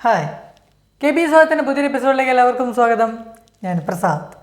Hi. K B സ്വാഗതത്തിന്റെ പുതിയൊരു എപ്പിസോഡിലേക്ക് എല്ലാവർക്കും സ്വാഗതം. ഞാൻ പ്രസാദ്.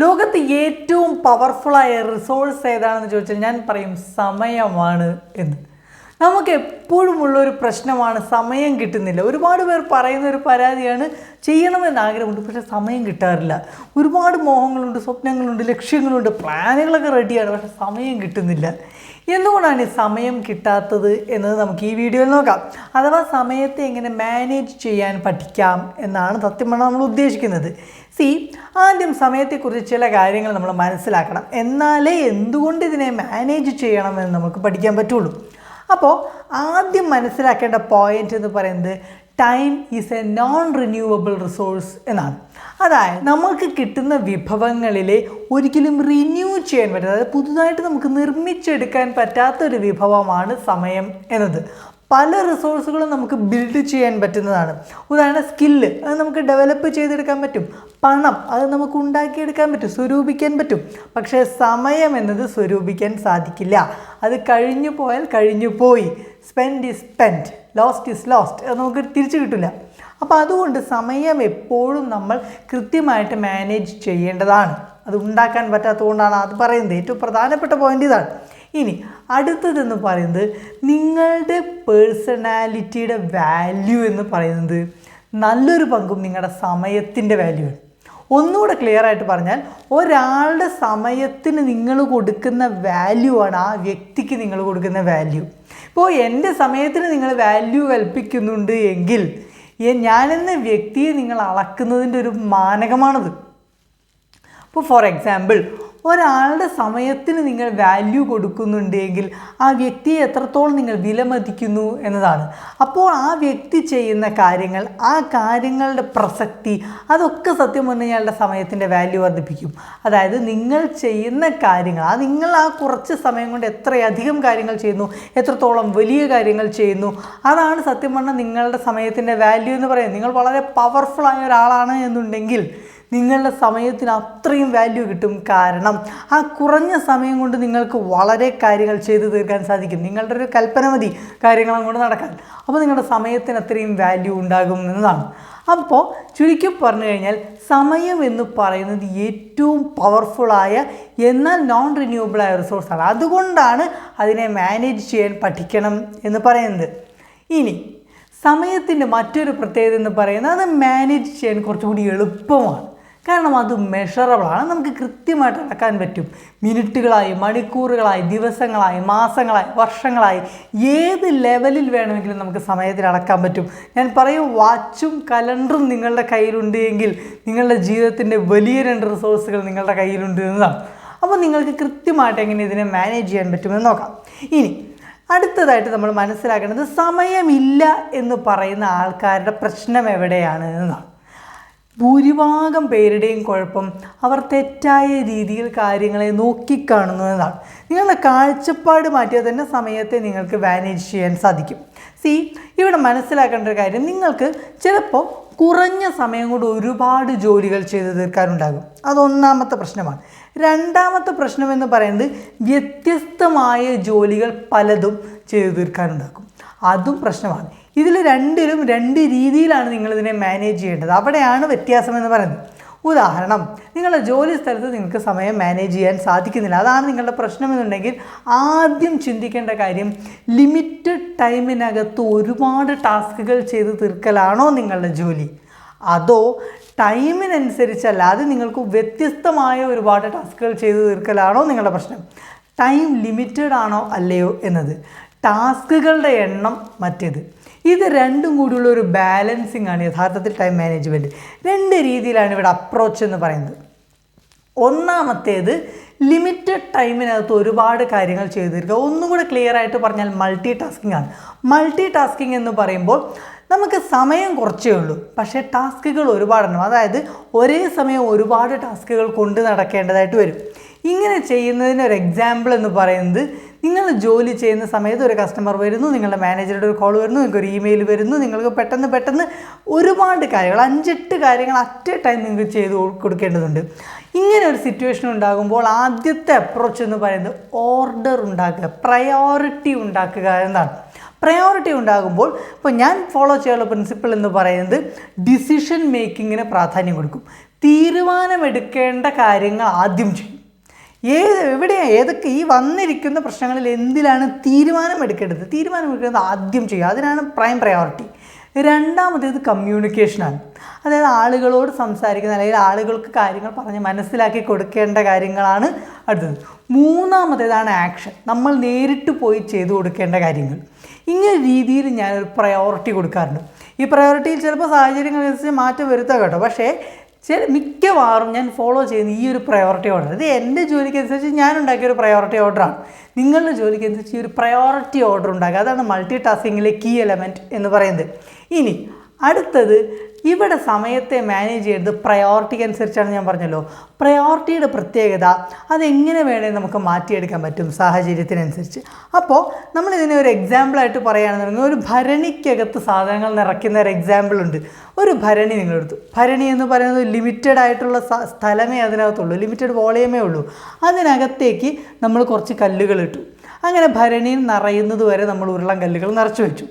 ലോകത്ത് ഏറ്റവും പവർഫുള്ളായ റിസോഴ്സ് ഏതാണെന്ന് ചോദിച്ചാൽ ഞാൻ പറയും സമയമാണ് എന്ന്. നമുക്ക് എപ്പോഴുമുള്ള ഒരു പ്രശ്നമാണ് സമയം കിട്ടുന്നില്ല. ഒരുപാട് പേർ പറയുന്ന ഒരു പരാതിയാണ് ചെയ്യണമെന്ന് ആഗ്രഹമുണ്ട് പക്ഷേ സമയം കിട്ടാറില്ല. ഒരുപാട് മോഹങ്ങളുണ്ട് സ്വപ്നങ്ങളുണ്ട് ലക്ഷ്യങ്ങളുണ്ട് പ്ലാനുകളൊക്കെ റെഡിയാണ് പക്ഷേ സമയം കിട്ടുന്നില്ല. എന്തുകൊണ്ടാണ് ഈ സമയം കിട്ടാത്തത് എന്നത് നമുക്ക് ഈ വീഡിയോയിൽ നോക്കാം. അഥവാ സമയത്തെ എങ്ങനെ മാനേജ് ചെയ്യാൻ പഠിക്കാം എന്നാണ് സത്യം പറഞ്ഞാൽ നമ്മൾ ഉദ്ദേശിക്കുന്നത്. സി ആദ്യം സമയത്തെക്കുറിച്ച് ചില കാര്യങ്ങൾ നമ്മൾ മനസ്സിലാക്കണം. എന്നാലേ എന്തുകൊണ്ട് ഇതിനെ മാനേജ് ചെയ്യണമെന്ന് നമുക്ക് പഠിക്കാൻ പറ്റുള്ളൂ. അപ്പോൾ ആദ്യം മനസ്സിലാക്കേണ്ട പോയിന്റ് എന്ന് പറയുന്നത് time is a non renewable resource എന്നാണ്. അതായത് നമുക്ക് കിട്ടുന്ന വിഭവങ്ങളിലെ ഒരിക്കലും റിന്യൂ ചെയ്യാൻ പറ്റാത്ത അതായത് പുതുതായിട്ട് നമുക്ക് നിർമ്മിച്ചെടുക്കാൻ പറ്റാത്ത ഒരു വിഭവമാണ് സമയം എന്നത്. പല റിസോഴ്സുകളും നമുക്ക് ബിൽഡ് ചെയ്യാൻ പറ്റുന്നതാണ്. ഉദാഹരണം സ്കില്ല് അത് നമുക്ക് ഡെവലപ്പ് ചെയ്തെടുക്കാൻ പറ്റും. പണം അത് നമുക്ക് ഉണ്ടാക്കിയെടുക്കാൻ പറ്റും സ്വരൂപിക്കാൻ പറ്റും. പക്ഷേ സമയം എന്നത് സ്വരൂപിക്കാൻ സാധിക്കില്ല. അത് കഴിഞ്ഞു പോയാൽ കഴിഞ്ഞു പോയി spend is spend lost is lost അത് നമുക്ക് തിരിച്ചു കിട്ടില്ല അപ്പോൾ അതുകൊണ്ട് സമയം എപ്പോഴും നമ്മൾ കൃത്യമായിട്ട് മാനേജ് ചെയ്യേണ്ടതാണ്. അത് ഉണ്ടാക്കാൻ പറ്റാത്തതുകൊണ്ടാണ് അത് പറയുന്നത്. ഏറ്റവും പ്രധാനപ്പെട്ട പോയിന്റ് ഇതാണ്. ഇനി അടുത്തതെന്ന് പറയുന്നത് നിങ്ങളുടെ പേഴ്സണാലിറ്റിയുടെ വാല്യൂ എന്ന് പറയുന്നത്. നല്ലൊരു പങ്കും നിങ്ങളുടെ സമയത്തിന്റെ വാല്യൂ ആണ്. ഒന്നുകൂടെ ക്ലിയർ ആയിട്ട് പറഞ്ഞാൽ ഒരാളുടെ സമയത്തിന് നിങ്ങൾ കൊടുക്കുന്ന വാല്യൂ ആണ് ആ വ്യക്തിക്ക് നിങ്ങൾ കൊടുക്കുന്ന വാല്യൂ ഇപ്പോൾ എന്റെ സമയത്തിന് നിങ്ങൾ വാല്യൂ കൽപ്പിക്കുന്നുണ്ട് എങ്കിൽ ഞാനെന്ന വ്യക്തിയെ നിങ്ങൾ അളക്കുന്നതിന്റെ ഒരു മാനകമാണത്. അപ്പോൾ ഫോർ എക്സാമ്പിൾ ഒരാളുടെ സമയത്തിന് നിങ്ങൾ വാല്യൂ കൊടുക്കുന്നുണ്ടെങ്കിൽ ആ വ്യക്തിയെ എത്രത്തോളം നിങ്ങൾ വിലമതിക്കുന്നു എന്നതാണ്. അപ്പോൾ ആ വ്യക്തി ചെയ്യുന്ന കാര്യങ്ങൾ ആ കാര്യങ്ങളുടെ പ്രസക്തി അതൊക്കെ സത്യം പറഞ്ഞു സമയത്തിന്റെ വാല്യൂ വർദ്ധിപ്പിക്കും. അതായത് നിങ്ങൾ ചെയ്യുന്ന കാര്യങ്ങൾ ആ നിങ്ങൾ ആ കുറച്ച് സമയം കൊണ്ട് എത്രയധികം കാര്യങ്ങൾ ചെയ്യുന്നു എത്രത്തോളം വലിയ കാര്യങ്ങൾ ചെയ്യുന്നു അതാണ് സത്യം പറഞ്ഞാൽ നിങ്ങളുടെ സമയത്തിന്റെ വാല്യൂ എന്ന് പറയുന്നത്. നിങ്ങൾ വളരെ പവർഫുൾ ആയ ഒരാളാണ് എന്നുണ്ടെങ്കിൽ നിങ്ങളുടെ സമയത്തിന് അത്രയും വാല്യൂ കിട്ടും കാരണം ആ കുറഞ്ഞ സമയം കൊണ്ട് നിങ്ങൾക്ക് വളരെ കാര്യങ്ങൾ ചെയ്തു തീർക്കാൻ സാധിക്കും. നിങ്ങളുടെ ഒരു കൽപ്പന മതി കാര്യങ്ങൾ അങ്ങോട്ട് നടക്കാൻ. അപ്പോൾ നിങ്ങളുടെ സമയത്തിന് അത്രയും വാല്യൂ ഉണ്ടാകും എന്നതാണ്. അപ്പോൾ ചുരുക്കി പറഞ്ഞു കഴിഞ്ഞാൽ സമയം എന്ന് പറയുന്നത് ഏറ്റവും പവർഫുള്ളായ എന്നാൽ നോൺ റിന്യൂവബിളായ റിസോഴ്സാണ് അതുകൊണ്ടാണ് അതിനെ മാനേജ് ചെയ്യാൻ പഠിക്കണം എന്ന് പറയുന്നത്. ഇനി സമയത്തിന്റെ മറ്റൊരു പ്രത്യേകത എന്ന് പറയുന്നത് അത് മാനേജ് ചെയ്യാൻ കുറച്ചുകൂടി എളുപ്പമാണ്. കാരണം അത് മെഷറബിളാണ് നമുക്ക് കൃത്യമായിട്ട് അളക്കാൻ പറ്റും. മിനിറ്റുകളായി മണിക്കൂറുകളായി ദിവസങ്ങളായി മാസങ്ങളായി വർഷങ്ങളായി ഏത് ലെവലിൽ വേണമെങ്കിലും നമുക്ക് സമയത്തിൽ അളക്കാൻ പറ്റും. ഞാൻ പറയും വാച്ചും കലണ്ടറും നിങ്ങളുടെ കയ്യിലുണ്ട് എങ്കിൽ നിങ്ങളുടെ ജീവിതത്തിന്റെ വലിയ രണ്ട് റിസോഴ്സുകൾ നിങ്ങളുടെ കയ്യിലുണ്ട് എന്നതാണ്. അപ്പോൾ നിങ്ങൾക്ക് കൃത്യമായിട്ട് എങ്ങനെ ഇതിനെ മാനേജ് ചെയ്യാൻ പറ്റുമെന്ന് നോക്കാം. ഇനി അടുത്തതായിട്ട് നമ്മൾ മനസ്സിലാക്കേണ്ടത് സമയമില്ല എന്ന് പറയുന്ന ആൾക്കാരുടെ പ്രശ്നം എവിടെയാണ് എന്നതാണ്. ഭൂരിഭാഗം പേരുടെയും കുഴപ്പം അവർ തെറ്റായ രീതിയിൽ കാര്യങ്ങളെ നോക്കിക്കാണുന്നു എന്നതാണ് നിങ്ങളുടെ കാഴ്ചപ്പാട് മാറ്റിയാൽ തന്നെ സമയത്തെ നിങ്ങൾക്ക് മാനേജ് ചെയ്യാൻ സാധിക്കും. സി ഇവിടെ മനസ്സിലാക്കേണ്ട ഒരു കാര്യം നിങ്ങൾക്ക് ചിലപ്പോൾ കുറഞ്ഞ സമയം കൊണ്ട് ഒരുപാട് ജോലികൾ ചെയ്തു തീർക്കാനുണ്ടാകും. അതൊന്നാമത്തെ പ്രശ്നമാണ്. രണ്ടാമത്തെ പ്രശ്നമെന്ന് പറയുന്നത് വ്യത്യസ്തമായ ജോലികൾ പലതും ചെയ്തു തീർക്കാനുണ്ടാകും. അതും പ്രശ്നമാണ്. ഇതിൽ രണ്ടിലും രണ്ട് രീതിയിലാണ് നിങ്ങളിതിനെ മാനേജ് ചെയ്യേണ്ടത്. അവിടെയാണ് വ്യത്യാസം എന്ന് പറയുന്നത്. ഉദാഹരണം നിങ്ങളുടെ ജോലി സ്ഥലത്ത് നിങ്ങൾക്ക് സമയം മാനേജ് ചെയ്യാൻ സാധിക്കുന്നില്ല. അതാണ് നിങ്ങളുടെ പ്രശ്നമെന്നുണ്ടെങ്കിൽ ആദ്യം ചിന്തിക്കേണ്ട കാര്യം ലിമിറ്റഡ് ടൈമിനകത്ത് ഒരുപാട് ടാസ്കുകൾ ചെയ്ത് തീർക്കലാണോ നിങ്ങളുടെ ജോലി? അതോ ടൈമിനനുസരിച്ചല്ലാതെ നിങ്ങൾക്ക് വ്യത്യസ്തമായ ഒരുപാട് ടാസ്കുകൾ ചെയ്ത് തീർക്കലാണോ നിങ്ങളുടെ പ്രശ്നം? ടൈം ലിമിറ്റഡ് ആണോ അല്ലയോ എന്നത്? ടാസ്കുകളുടെ എണ്ണം മറ്റേത്. ഇത് രണ്ടും കൂടിയുള്ള ഒരു ബാലൻസിങ് ആണ് യഥാർത്ഥത്തിൽ ടൈം മാനേജ്മെന്റ് രണ്ട് രീതിയിലാണ് ഇവിടെ അപ്രോച്ച് എന്ന് പറയുന്നത്. ഒന്നാമത്തേത് ലിമിറ്റഡ് ടൈമിനകത്ത് ഒരുപാട് കാര്യങ്ങൾ ചെയ്തു തീർക്കുക ഒന്നും കൂടെ ക്ലിയർ ആയിട്ട് പറഞ്ഞാൽ മൾട്ടി ടാസ്കിംഗ് ആണ്. മൾട്ടി ടാസ്കിംഗ് എന്ന് പറയുമ്പോൾ നമുക്ക് സമയം കുറച്ചേ ഉള്ളൂ. പക്ഷേ ടാസ്കുകൾ ഒരുപാടെണ്ണം. അതായത് ഒരേ സമയം ഒരുപാട് ടാസ്കുകൾ കൊണ്ട് നടക്കേണ്ടതായിട്ട് വരും. ഇങ്ങനെ ചെയ്യുന്നതിന് ഒരു എക്സാമ്പിൾ എന്ന് പറയുന്നത് നിങ്ങൾ ജോലി ചെയ്യുന്ന സമയത്ത് ഒരു കസ്റ്റമർ വരുന്നു നിങ്ങളുടെ മാനേജറുടെ ഒരു കോൾ വരുന്നു നിങ്ങൾക്ക് ഒരു ഇമെയിൽ വരുന്നു നിങ്ങൾക്ക് പെട്ടെന്ന് പെട്ടെന്ന് ഒരുപാട് കാര്യങ്ങൾ അഞ്ചെട്ട് കാര്യങ്ങൾ അറ്റ് എ ടൈം നിങ്ങൾക്ക് ചെയ്ത് കൊടുക്കേണ്ടതുണ്ട്. ഇങ്ങനെ ഒരു സിറ്റുവേഷൻ ഉണ്ടാകുമ്പോൾ ആദ്യത്തെ അപ്രോച്ച് എന്ന് പറയുന്നത് ഓർഡർ ഉണ്ടാക്കുക പ്രയോറിറ്റി ഉണ്ടാക്കുക എന്നാണ്. പ്രയോറിറ്റി ഉണ്ടാകുമ്പോൾ ഇപ്പോൾ ഞാൻ ഫോളോ ചെയ്യാനുള്ള പ്രിൻസിപ്പിൾ എന്ന് പറയുന്നത് ഡിസിഷൻ മേക്കിങ്ങിന് പ്രാധാന്യം കൊടുക്കും. തീരുമാനമെടുക്കേണ്ട കാര്യങ്ങൾ ആദ്യം ചെയ്യും. ഏത് എവിടെയാണ് ഏതൊക്കെ ഈ വന്നിരിക്കുന്ന പ്രശ്നങ്ങളിൽ എന്തിലാണ് തീരുമാനമെടുക്കേണ്ടത് തീരുമാനമെടുക്കുന്നത് ആദ്യം ചെയ്യുക. അതിനാണ് പ്രൈം പ്രയോറിറ്റി രണ്ടാമത്തേത് കമ്മ്യൂണിക്കേഷനാണ് അതായത് ആളുകളോട് സംസാരിക്കുന്ന അല്ലെങ്കിൽ ആളുകൾക്ക് കാര്യങ്ങൾ പറഞ്ഞ് മനസ്സിലാക്കി കൊടുക്കേണ്ട കാര്യങ്ങളാണ് അടുത്തത്. മൂന്നാമത്തേതാണ് ആക്ഷൻ നമ്മൾ നേരിട്ട് പോയി ചെയ്തു കൊടുക്കേണ്ട കാര്യങ്ങൾ. ഇങ്ങനെ രീതിയിൽ ഞാനൊരു പ്രയോറിറ്റി കൊടുക്കാറുണ്ട്. ഈ പ്രയോറിറ്റിയിൽ ചിലപ്പോൾ സാഹചര്യങ്ങൾ അനുസരിച്ച് മാറ്റം വരുത്താം കേട്ടോ. പക്ഷേ ചില മിക്കവാറും ഞാൻ ഫോളോ ചെയ്യുന്ന ഈ ഒരു പ്രയോറിറ്റി ഓർഡർ ഇത് എന്റെ ജോലിക്ക് അനുസരിച്ച് ഞാൻ ഉണ്ടാക്കിയ ഒരു പ്രയോറിറ്റി ഓർഡറാണ് നിങ്ങളുടെ ജോലിക്ക് അനുസരിച്ച് ഈ ഒരു പ്രയോറിറ്റി ഓർഡർ ഉണ്ടാക്കുക. അതാണ് മൾട്ടി ടാസ്കിങ്ങിലെ കീ എലമെന്റ് എന്ന് പറയുന്നത്. ഇനി അടുത്തത് ഇവിടെ സമയത്തെ മാനേജ് ചെയ്തത് പ്രയോറിറ്റിക്ക് അനുസരിച്ചാണ് ഞാൻ പറഞ്ഞല്ലോ. പ്രയോറിറ്റിയുടെ പ്രത്യേകത അതെങ്ങനെ വേണേൽ നമുക്ക് മാറ്റിയെടുക്കാൻ പറ്റും സാഹചര്യത്തിനനുസരിച്ച്. അപ്പോൾ നമ്മൾ ഇതിനെ ഒരു എക്സാമ്പിളായിട്ട് പറയുകയാണെന്നുണ്ടെങ്കിൽ ഒരു ഭരണിക്കകത്ത് സാധനങ്ങൾ നിറയ്ക്കുന്ന ഒരു എക്സാമ്പിൾ ഉണ്ട്. ഒരു ഭരണി നിങ്ങളെടുത്തു. ഭരണി എന്ന് പറയുന്നത് ലിമിറ്റഡ് ആയിട്ടുള്ള സ്ഥലമേ അതിനകത്തുള്ളൂ. ലിമിറ്റഡ് വോളിയമേ ഉള്ളൂ. അതിനകത്തേക്ക് നമ്മൾ കുറച്ച് കല്ലുകൾ ഇട്ടു അങ്ങനെ ഭരണിയിൽ നിറയുന്നത് വരെ നമ്മൾ ഉരുളൻ കല്ലുകൾ നിറച്ചു വെച്ചു.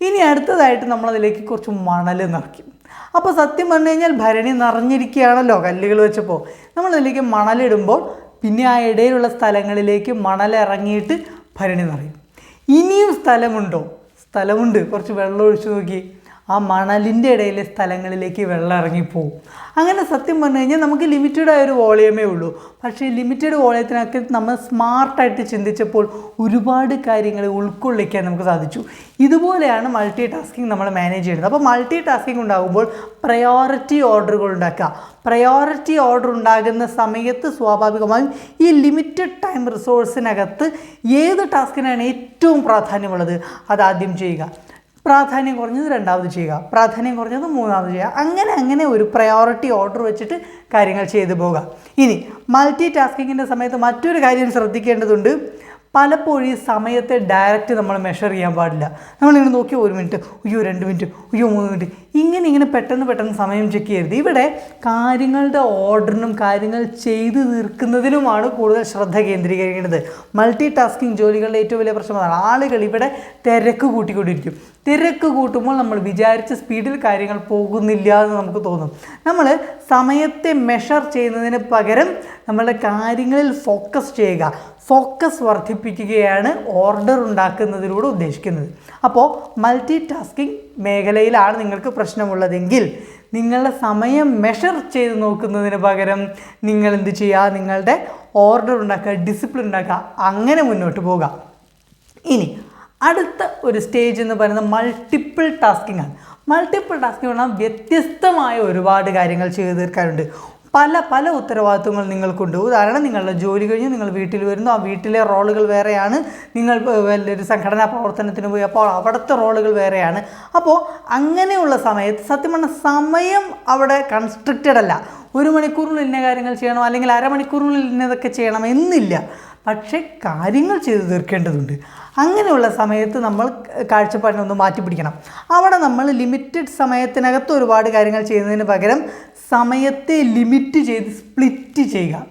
ഇനി അടുത്തതായിട്ട് നമ്മളതിലേക്ക് കുറച്ച് മണൽ നിറയ്ക്കും. അപ്പോൾ സത്യം പറഞ്ഞു കഴിഞ്ഞാൽ ഭരണി നിറഞ്ഞിരിക്കുകയാണല്ലോ കല്ലുകൾ വെച്ചപ്പോൾ നമ്മളതിലേക്ക് മണലിടുമ്പോൾ പിന്നെ ആ ഇടയിലുള്ള സ്ഥലങ്ങളിലേക്ക് മണലിറങ്ങിയിട്ട് ഭരണി നിറയും. ഇനിയും സ്ഥലമുണ്ടോ? സ്ഥലമുണ്ട്. കുറച്ച് വെള്ളം ഒഴിച്ചു നോക്കി ആ മണലിന്റെ ഇടയിലെ സ്ഥലങ്ങളിലേക്ക് വെള്ളം ഇറങ്ങിപ്പോവും അങ്ങനെ സത്യം പറഞ്ഞു കഴിഞ്ഞാൽ നമുക്ക് ലിമിറ്റഡ് ആയൊരു വോളിയമേ ഉള്ളൂ. പക്ഷേ ലിമിറ്റഡ് വോളിയത്തിനൊക്കെ നമ്മൾ സ്മാർട്ടായിട്ട് ചിന്തിച്ചപ്പോൾ ഒരുപാട് കാര്യങ്ങൾ ഉൾക്കൊള്ളിക്കാൻ നമുക്ക് സാധിച്ചു. ഇതുപോലെയാണ് മൾട്ടി ടാസ്കിങ് നമ്മൾ മാനേജ് ചെയ്യുന്നത്. അപ്പോൾ മൾട്ടി ടാസ്കിങ് ഉണ്ടാകുമ്പോൾ പ്രയോറിറ്റി ഓർഡറുകൾ ഉണ്ടാക്കുക. പ്രയോറിറ്റി ഓർഡർ ഉണ്ടാകുന്ന സമയത്ത് സ്വാഭാവികമായും ഈ ലിമിറ്റഡ് ടൈം റിസോഴ്സിനകത്ത് ഏത് ടാസ്കിനാണ് ഏറ്റവും പ്രാധാന്യമുള്ളത്? അത് ആദ്യം ചെയ്യുക. പ്രാധാന്യം കുറഞ്ഞത് രണ്ടാമത് ചെയ്യുക പ്രാധാന്യം കുറഞ്ഞത് മൂന്നാമത് ചെയ്യുക. അങ്ങനെ അങ്ങനെ ഒരു പ്രയോറിറ്റി ഓർഡർ വെച്ചിട്ട് കാര്യങ്ങൾ ചെയ്തു പോകുക ഇനി മൾട്ടി ടാസ്കിങ്ങിന്റെ സമയത്ത് മറ്റൊരു കാര്യം ശ്രദ്ധിക്കേണ്ടതുണ്ട്. പലപ്പോഴും ഈ സമയത്തെ ഡയറക്റ്റ് നമ്മൾ മെഷർ ചെയ്യാൻ പാടില്ല. നമ്മളിങ്ങനെ നോക്കി ഒരു മിനിറ്റ് അയ്യോ രണ്ട് മിനിറ്റ് അയ്യോ മൂന്ന് മിനിറ്റ് ഇങ്ങനെ ഇങ്ങനെ പെട്ടെന്ന് പെട്ടെന്ന് സമയം ചെക്ക് ചെയ്യരുത്. ഇവിടെ കാര്യങ്ങളുടെ ഓർഡറിനും കാര്യങ്ങൾ ചെയ്തു തീർക്കുന്നതിനുമാണ് കൂടുതൽ ശ്രദ്ധ കേന്ദ്രീകരിക്കേണ്ടത്. മൾട്ടി ടാസ്കിങ് ജോലികളുടെ ഏറ്റവും വലിയ പ്രശ്നം അതാണ് ആളുകൾ ഇവിടെ തിരക്ക് കൂട്ടിക്കൊണ്ടിരിക്കും. തിരക്ക് കൂട്ടുമ്പോൾ നമ്മൾ വിചാരിച്ച സ്പീഡിൽ കാര്യങ്ങൾ പോകുന്നില്ല എന്ന് നമുക്ക് തോന്നും. നമ്മൾ സമയത്തെ മെഷർ ചെയ്യുന്നതിന് പകരം നമ്മളുടെ കാര്യങ്ങളിൽ ഫോക്കസ് ചെയ്യുക. ഫോക്കസ് വർദ്ധിപ്പിക്കുകയാണ് ഓർഡർ ഉണ്ടാക്കുന്നതിലൂടെ ഉദ്ദേശിക്കുന്നത്. അപ്പോൾ മൾട്ടി ടാസ്കിങ് മേഖലയിലാണ് നിങ്ങൾക്ക് പ്രശ്നമുള്ളതെങ്കിൽ നിങ്ങളുടെ സമയം മെഷർ ചെയ്ത് നോക്കുന്നതിന് പകരം നിങ്ങൾ എന്ത് ചെയ്യുക? നിങ്ങളുടെ ഓർഡർ ഉണ്ടാക്കുക ഡിസിപ്ലിൻ ഉണ്ടാക്കുക അങ്ങനെ മുന്നോട്ട് പോകുക ഇനി അടുത്ത ഒരു സ്റ്റേജ് എന്ന് പറയുന്നത് മൾട്ടിപ്പിൾ ടാസ്കിംഗ് ആണ്. മൾട്ടിപ്പിൾ ടാസ്കിംഗ് പറഞ്ഞാൽ വ്യത്യസ്തമായ ഒരുപാട് കാര്യങ്ങൾ ചെയ്തു തീർക്കാനുണ്ട് പല പല ഉത്തരവാദിത്വങ്ങൾ നിങ്ങൾക്കുണ്ട്. ഉദാഹരണം നിങ്ങളുടെ ജോലി കഴിഞ്ഞ് നിങ്ങൾ വീട്ടിൽ വരുന്നു. ആ വീട്ടിലെ റോളുകൾ വേറെയാണ്. നിങ്ങൾ വലിയൊരു സംഘടനാ പ്രവർത്തനത്തിന് പോയി അപ്പോൾ അവിടുത്തെ റോളുകൾ വേറെയാണ്. അപ്പോൾ അങ്ങനെയുള്ള സമയത്ത് സത്യം പറഞ്ഞാൽ സമയം അവിടെ കൺസ്ട്രിക്റ്റഡ് അല്ല. ഒരു മണിക്കൂറിനുള്ളിൽ ഇന്ന കാര്യങ്ങൾ ചെയ്യണം അല്ലെങ്കിൽ അരമണിക്കൂറിനുള്ളിൽ ഇന്നതൊക്കെ ചെയ്യണം എന്നില്ല. പക്ഷേ കാര്യങ്ങൾ ചെയ്തു തീർക്കേണ്ടതുണ്ട്. അങ്ങനെയുള്ള സമയത്ത് നമ്മൾ കാഴ്ചപ്പാടിനെ ഒന്ന് മാറ്റി അവിടെ നമ്മൾ ലിമിറ്റഡ് സമയത്തിനകത്ത് ഒരുപാട് കാര്യങ്ങൾ ചെയ്യുന്നതിന് പകരം സമയത്തെ ലിമിറ്റ് ചെയ്ത് സ്പ്ലിറ്റ് ചെയ്യുക.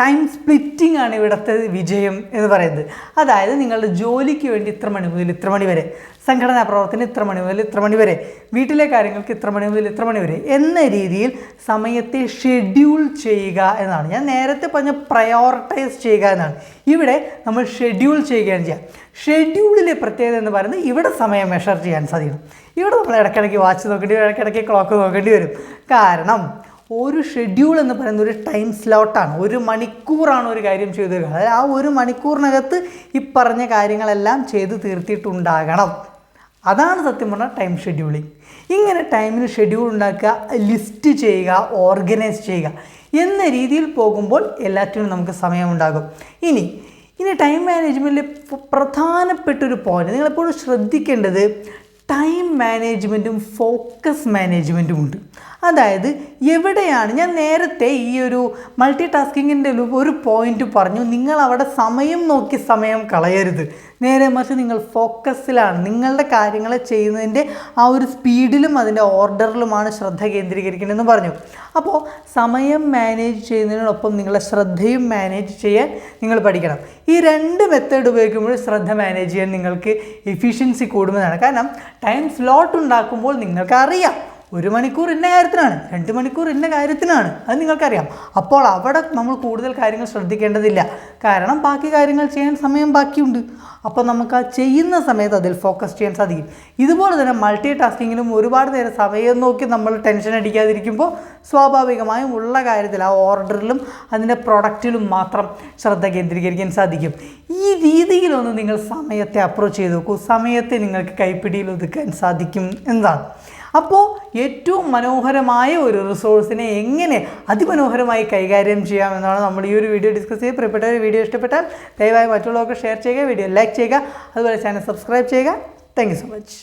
ടൈം സ്പ്ലിറ്റിംഗ് ആണ് ഇവിടുത്തെ വിജയം എന്ന് പറയുന്നത്. അതായത് നിങ്ങളുടെ ജോലിക്ക് വേണ്ടി ഇത്ര മണി മുതൽ ഇത്ര മണി വരെ സംഘടനാ പ്രവർത്തനം ഇത്ര മണി മുതൽ ഇത്ര മണി വരെ വീട്ടിലെ കാര്യങ്ങൾക്ക് ഇത്ര മണി മുതൽ ഇത്ര മണി വരെ എന്ന രീതിയിൽ സമയത്തെ ഷെഡ്യൂൾ ചെയ്യുക എന്നാണ്. ഞാൻ നേരത്തെ പറഞ്ഞ പ്രയോറിറ്റൈസ് ചെയ്യുക എന്നാണ്. ഇവിടെ നമ്മൾ ഷെഡ്യൂൾ ചെയ്യുകയാണ് ചെയ്യുക. ഷെഡ്യൂളിലെ പ്രത്യേകത എന്ന് പറയുന്നത് ഇവിടെ സമയം മെഷർ ചെയ്യാൻ സാധിക്കും ഇവിടെ നമ്മൾ ഇടയ്ക്കിടയ്ക്ക് വാച്ച് നോക്കേണ്ടി വരും ഇടയ്ക്കിടയ്ക്ക് ക്ലോക്ക് നോക്കേണ്ടി വരും. കാരണം ഒരു ഷെഡ്യൂൾ എന്ന് പറയുന്ന ഒരു ടൈം സ്ലോട്ടാണ് ഒരു മണിക്കൂറാണ് ഒരു കാര്യം ചെയ്തു അതായത് ആ ഒരു മണിക്കൂറിനകത്ത് ഈ പറഞ്ഞ കാര്യങ്ങളെല്ലാം ചെയ്ത് തീർത്തിട്ടുണ്ടാകണം. അതാണ് സത്യം പറഞ്ഞാൽ ടൈം ഷെഡ്യൂളിങ് ഇങ്ങനെ ടൈമിന് ഷെഡ്യൂൾ ഉണ്ടാക്കുക ലിസ്റ്റ് ചെയ്യുക ഓർഗനൈസ് ചെയ്യുക എന്ന രീതിയിൽ പോകുമ്പോൾ എല്ലാറ്റിനും നമുക്ക് സമയമുണ്ടാകും. ഇനി ഇനി ടൈം മാനേജ്മെന്റിൽ പ്രധാനപ്പെട്ടൊരു പോയിന്റ് നിങ്ങളെപ്പോഴും ശ്രദ്ധിക്കേണ്ടത് ടൈം മാനേജ്മെന്റും ഫോക്കസ് മാനേജ്മെന്റും ഉണ്ട്. അതായത് എവിടെയാണ് ഞാൻ നേരത്തെ ഈ ഒരു മൾട്ടി ടാസ്കിങ്ങിന്റെ ഒരു പോയിന്റ് പറഞ്ഞു നിങ്ങൾ അവിടെ സമയം നോക്കി സമയം കളയരുത്. നേരെ മറിച്ച് നിങ്ങൾ ഫോക്കസിലാണ്. നിങ്ങളുടെ കാര്യങ്ങൾ ചെയ്യുന്നതിന്റെ ആ ഒരു സ്പീഡിലും അതിന്റെ ഓർഡറിലുമാണ് ശ്രദ്ധ കേന്ദ്രീകരിക്കണമെന്ന് പറഞ്ഞു. അപ്പോൾ സമയം മാനേജ് ചെയ്യുന്നതിനോടൊപ്പം നിങ്ങളുടെ ശ്രദ്ധയും മാനേജ് ചെയ്യാൻ നിങ്ങൾ പഠിക്കണം. ഈ രണ്ട് മെത്തേഡ് ഉപയോഗിക്കുമ്പോൾ ശ്രദ്ധ മാനേജ് ചെയ്യാൻ നിങ്ങൾക്ക് എഫിഷ്യൻസി കൂടുമെന്നാണ് കാരണം ടൈം സ്ലോട്ട് ഉണ്ടാക്കുമ്പോൾ നിങ്ങൾക്ക് അറിയാം ഒരു മണിക്കൂർ ഇന്ന കാര്യത്തിനാണ് രണ്ട് മണിക്കൂർ ഇന്ന കാര്യത്തിനാണ് അത് നിങ്ങൾക്കറിയാം. അപ്പോൾ അവിടെ നമ്മൾ കൂടുതൽ കാര്യങ്ങൾ ശ്രദ്ധിക്കേണ്ടതില്ല. കാരണം ബാക്കി കാര്യങ്ങൾ ചെയ്യാൻ സമയം ബാക്കിയുണ്ട്. അപ്പോൾ നമുക്ക് ആ ചെയ്യുന്ന സമയത്ത് അതിൽ ഫോക്കസ് ചെയ്യാൻ സാധിക്കും. ഇതുപോലെ തന്നെ മൾട്ടി ടാസ്കിങ്ങിലും ഒരുപാട് നേരം സമയം നോക്കി നമ്മൾ ടെൻഷൻ അടിക്കാതിരിക്കുമ്പോൾ സ്വാഭാവികമായും ഉള്ള കാര്യത്തിൽ ആ ഓർഡറിലും അതിന്റെ പ്രൊഡക്റ്റിലും മാത്രം ശ്രദ്ധ കേന്ദ്രീകരിക്കാൻ സാധിക്കും. ഈ രീതിയിലൊന്ന് നിങ്ങൾ സമയത്തെ അപ്രോച്ച് ചെയ്ത് നോക്കൂ. സമയത്തെ നിങ്ങൾക്ക് കൈപ്പിടിയിൽ ഒതുക്കാൻ സാധിക്കും എന്നതാണ് അപ്പോൾ ഏറ്റവും മനോഹരമായ ഒരു റിസോഴ്സിനെ എങ്ങനെ അതിമനോഹരമായി കൈകാര്യം ചെയ്യാമെന്നാണ് നമ്മൾ ഈ ഒരു വീഡിയോ ഡിസ്കസ് ചെയ്യുക പ്രിയപ്പെട്ട ഒരു വീഡിയോ ഇഷ്ടപ്പെട്ടാൽ ദയവായി മറ്റുള്ളവർക്ക് ഷെയർ ചെയ്യുക. വീഡിയോ ലൈക്ക് ചെയ്യുക അതുപോലെ ചാനൽ സബ്സ്ക്രൈബ് ചെയ്യുക താങ്ക് സോ മച്ച്